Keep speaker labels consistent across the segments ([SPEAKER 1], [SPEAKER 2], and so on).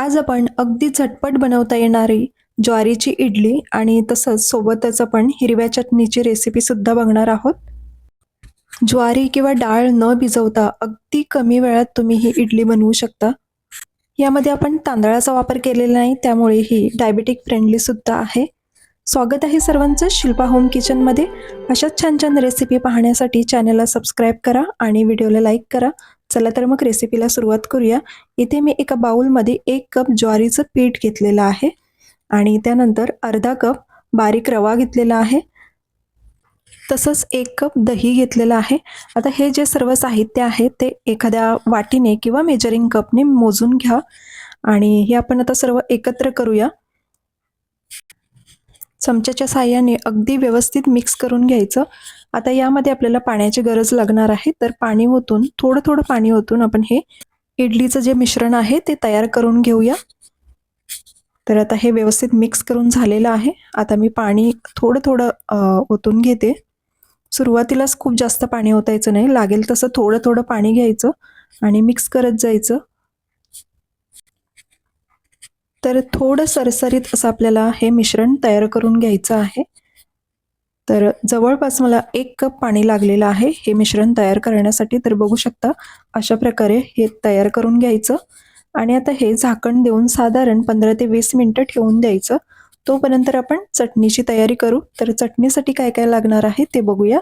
[SPEAKER 1] आज आपण अगदी झटपट बनवता येणारी ज्वारीची इडली आणि तसंच सोबतच आपण हिरव्या चटणीची रेसिपीसुद्धा बघणार आहोत. ज्वारी किंवा डाळ न भिजवता अगदी कमी वेळात तुम्ही ही इडली बनवू शकता. यामध्ये आपण तांदळाचा वापर केलेला नाही त्यामुळे ही डायबेटिक फ्रेंडलीसुद्धा आहे. स्वागत आहे सर्वांचं शिल्पा होम किचनमध्ये अशाच छान छान रेसिपी पाहण्यासाठी चॅनलला सबस्क्राईब करा आणि व्हिडिओला लाईक करा. चला तर मग रेसिपीला सुरुवात करूया. इथे मी एका बाउलमध्ये एक कप ज्वारीचं पीठ घेतलेलं आहे आणि त्यानंतर अर्धा कप बारीक रवा घेतलेला आहे. तसंच एक कप दही घेतलेलं आहे. आता हे जे सर्व साहित्य आहे ते एखाद्या वाटीने किंवा मेजरिंग कपने मोजून घ्या. आणि हे आपण आता सर्व एकत्र करूया. चमच्याच्या साह्याने अगदी व्यवस्थित मिक्स करून घ्यायचं. आता यामध्ये आपल्याला पाण्याची गरज लागणार आहे. तर पाणी ओतून थोडं थोडं पाणी ओतून आपण हे इडलीचं जे मिश्रण आहे ते तयार करून घेऊया. तर आता हे व्यवस्थित मिक्स करून झालेलं आहे. आता मी पाणी थोडं थोडं ओतून घेते. सुरुवातीलाच खूप जास्त पाणी ओतायचं नाही. लागेल तसं थोडं थोडं पाणी घ्यायचं आणि मिक्स करत जायचं. तर थोडं सरसरीत असं आपल्याला हे मिश्रण तयार करून घ्यायचं आहे. तर जवळपास मला एक कप पाणी लागलेलं आहे हे मिश्रण तयार करण्यासाठी. तर बघू शकता अशा प्रकारे हे तयार करून घ्यायचं. आणि आता हे झाकण देऊन साधारण पंधरा ते वीस मिनटं ठेवून द्यायचं. तोपर्यंत आपण चटणीची तयारी करू. तर चटणीसाठी काय काय लागणार आहे ते बघूया.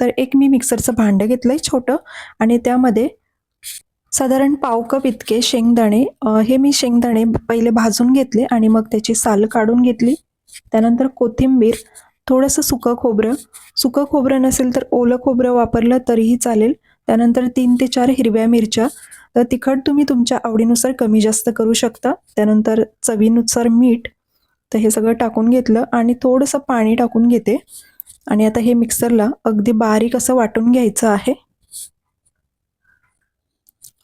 [SPEAKER 1] तर एक मी मिक्सरचं भांडं घेतलं आहे छोटं. आणि त्यामध्ये साधारण पाव कप इतके शेंगदाणे हे मी शेंगदाणे पहिले भाजून घेतले आणि मग त्याची साल काढून घेतली. त्यानंतर कोथिंबीर थोडंसं सुकं खोबरं. सुकं खोबरं नसेल तर ओलं खोबरं वापरलं तरीही चालेल. त्यानंतर तीन ते चार हिरव्या मिरच्या. तर तिखट तुम्ही तुमच्या आवडीनुसार कमी जास्त करू शकता. त्यानंतर चवीनुसार मीठ तर हे सगळं टाकून घेतलं आणि थोडंसं पाणी टाकून घेते. आणि आता हे मिक्सरला अगदी बारीक असं वाटून घ्यायचं आहे.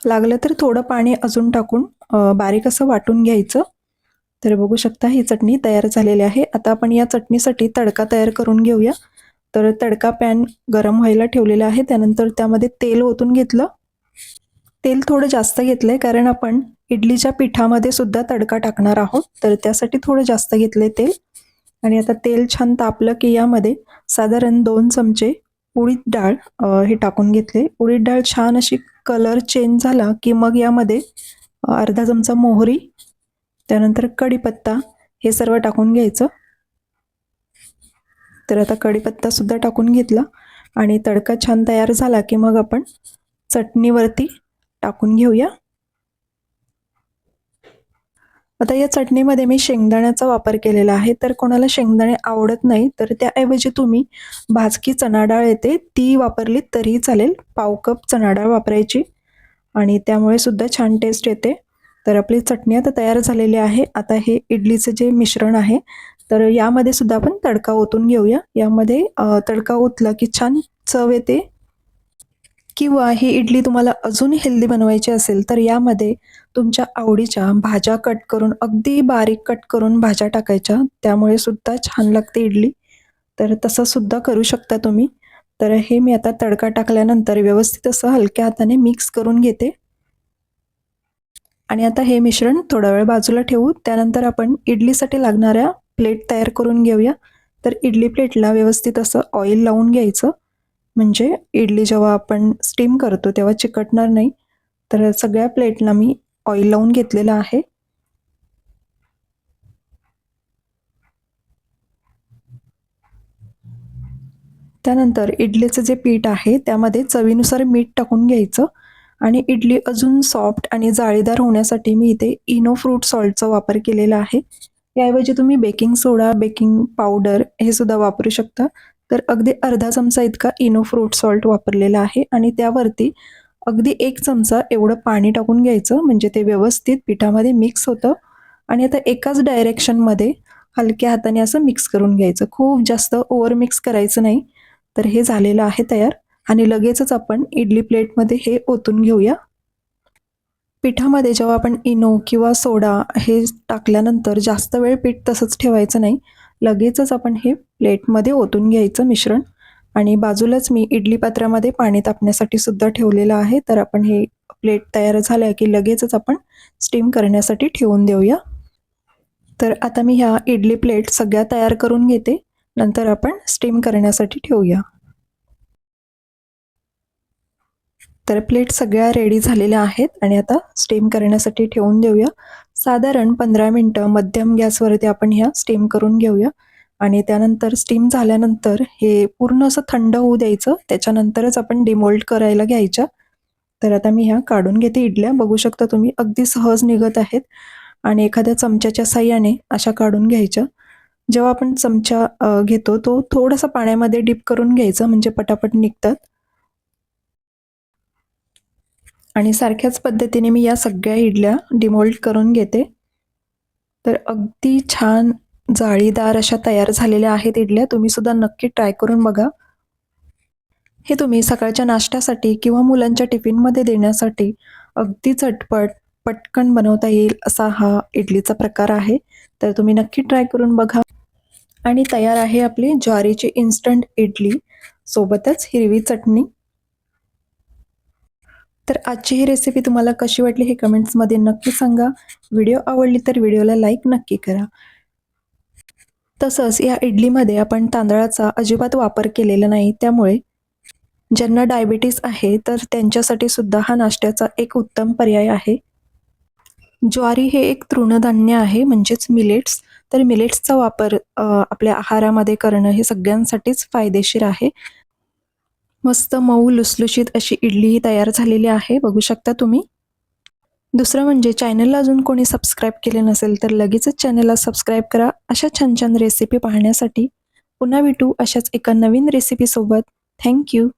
[SPEAKER 1] लागलं तर थोडं पाणी अजून टाकून बारीक असं वाटून घ्यायचं. तर बघू शकता ही चटणी तयार झालेली आहे. आता आपण या चटणीसाठी तडका तयार करून घेऊया. तर तडका पॅन गरम व्हायला ठेवलेला आहे. त्यानंतर त्यामध्ये तेल ओतून घेतलं. तेल थोडं जास्त घेतलं आहे कारण आपण इडलीच्या पिठामध्ये सुद्धा तडका टाकणार आहोत. तर त्यासाठी थोडं जास्त घेतलंय तेल. आणि आता तेल छान तापलं की यामध्ये साधारण दोन चमचे उडीद डाळ हे टाकून घेतले. उडीद डाळ छान अशी कलर चेंज झाला की मग यामध्ये अर्धा चमचा मोहरी त्यानंतर कढीपत्ता हे सर्व टाकून घ्यायचं. तर आता कढीपत्तासुद्धा टाकून घेतला आणि तडका छान तयार झाला की मग आपण चटणीवरती टाकून घेऊया. आता या चटणीमध्ये मी शेंगदाण्याचा वापर केलेला आहे. तर कोणाला शेंगदाणे आवडत नाही तर त्याऐवजी तुम्ही भाजकी चणाडाळ येते ती वापरली तरीही चालेल. पाव कप चणाडाळ वापरायची आणि त्यामुळे सुद्धा छान टेस्ट येते. तर आपली चटणी आता तयार झालेली आहे. आता हे इडलीचं जे मिश्रण आहे तर यामध्ये सुद्धा आपण तडका ओतून घेऊया. यामध्ये तडका ओतला की छान चव येते. किंवा ही इडली तुम्हाला अजून हेल्दी बनवायची असेल तर यामध्ये तुमच्या आवडीच्या भाज्या कट करून अगदी बारीक कट करून भाज्या टाकायच्या. त्यामुळे सुद्धा छान लागते इडली. तर तसं सुद्धा करू शकता तुम्ही. तर हे मी आता तडका टाकल्यानंतर व्यवस्थित असं हलक्या हाताने मिक्स करून घेते. आणि आता हे मिश्रण थोडा वेळ बाजूला ठेवू. त्यानंतर आपण इडलीसाठी लागणाऱ्या प्लेट तयार करून घेऊया. तर इडली प्लेटला व्यवस्थित असं ऑइल लावून घ्यायचं. म्हणजे इडली जेव्हा आपण स्टीम करतो तेव्हा चिकटणार नाही. तर सगळ्या प्लेटला मी ऑइल लावून घेतलेलं आहे. त्यानंतर इडलीचं जे पीठ आहे त्यामध्ये चवीनुसार मीठ टाकून घ्यायचं आणि इडली अजून सॉफ्ट आणि जाळीदार होण्यासाठी मी इथे इनो फ्रूट सॉल्टचा वापर केलेला आहे. याऐवजी तुम्ही बेकिंग सोडा बेकिंग पावडर हे सुद्धा वापरू शकता. तर अगदी अर्धा चमचा इतका इनो फ्रूट सॉल्ट वापरलेला आहे आणि त्यावरती अगदी एक चमचा एवढं पाणी टाकून घ्यायचं म्हणजे ते व्यवस्थित पिठामध्ये मिक्स होतं. आणि आता एकाच डायरेक्शनमध्ये हलक्या हाताने असं मिक्स करून घ्यायचं. खूप जास्त ओव्हर मिक्स करायचं नाही. तर हे झालेलं आहे तयार. आणि लगेचच आपण इडली प्लेटमध्ये हे ओतून घेऊया. पिठामध्ये जेव्हा आपण इनो किंवा सोडा हे टाकल्यानंतर जास्त वेळ पीठ तसंच ठेवायचं नाही. लगेचच आपण हे प्लेटमध्ये ओतून घ्यायचं मिश्रण. आणि बाजूलाच मी इडली पात्रामध्ये पाणी तापण्यासाठी सुद्धा ठेवलेलं आहे. तर आपण हे प्लेट तयार झाल्या की लगेचच आपण स्टीम करण्यासाठी ठेवून देऊया. तर आता मी ह्या इडली प्लेट सगळ्या तयार करून घेते. नंतर आपण स्टीम करण्यासाठी ठेवूया. तर प्लेट सगळ्या रेडी झालेल्या आहेत आणि आता स्टीम करण्यासाठी ठेवून देऊया. साधारण पंधरा मिनटं मध्यम गॅसवरती आपण ह्या स्टीम करून घेऊया. आणि त्यानंतर स्टीम झाल्यानंतर हे पूर्ण असं थंड होऊ द्यायचं. त्याच्यानंतरच आपण डिमोल्ड करायला घ्यायच्या. तर आता मी ह्या काढून घेते इडल्या. बघू शकता तुम्ही अगदी सहज निघत आहेत. आणि एखाद्या चमच्याच्या साह्याने अशा काढून घ्यायच्या. जेव्हा आपण चमचा घेतो तो थोडासा पाण्यामध्ये डिप करून घ्यायचा. म्हणजे पटापट निघतात. आणि सारख्याच पद्धतीने मी या सगळ्या इडल्या डिमोल्ड करून घेते. तर अगदी छान जाळीदार अशा तयार झालेल्या आहेत इडल्या. तुम्हीसुद्धा नक्की ट्राय करून बघा. हे तुम्ही सकाळच्या नाश्त्यासाठी किंवा मुलांच्या टिफिनमध्ये देण्यासाठी अगदी चटपट पटकन बनवता येईल असा हा इडलीचा प्रकार आहे. तर तुम्ही नक्की ट्राय करून बघा. आणि तयार आहे आपली ज्वारीची इन्स्टंट इडली. सोबतच हिरवी चटणी. तर आजची ही रेसिपी तुम्हाला कशी वाटली हे कमेंट्समध्ये नक्की सांगा. व्हिडिओ आवडली तर व्हिडिओला लाईक नक्की करा. तसंच या इडलीमध्ये आपण तांदळाचा अजिबात वापर केलेला नाही. त्यामुळे ज्यांना डायबिटीस आहे तर त्यांच्यासाठी सुद्धा हा नाश्त्याचा एक उत्तम पर्याय आहे. ज्वारी हे एक तृणधान्य आहे म्हणजेच मिलेट्स तर मिलेट्सचा वापर आपल्या आहारामध्ये करणं हे सगळ्यांसाठीच फायदेशीर आहे. मस्त मऊ लुसलुशीत अशी इडली तयार झालेली आहे. बघू शकता तुम्ही. दुसरं म्हणजे चॅनलला अजून कोणी सबस्क्राईब केले नसेल तर लगेचच चॅनलला सबस्क्राईब करा. अशा छान छान रेसिपी पाहण्यासाठी पुन्हा भेटू अशाच एका नवीन रेसिपीसोबत थँक्यू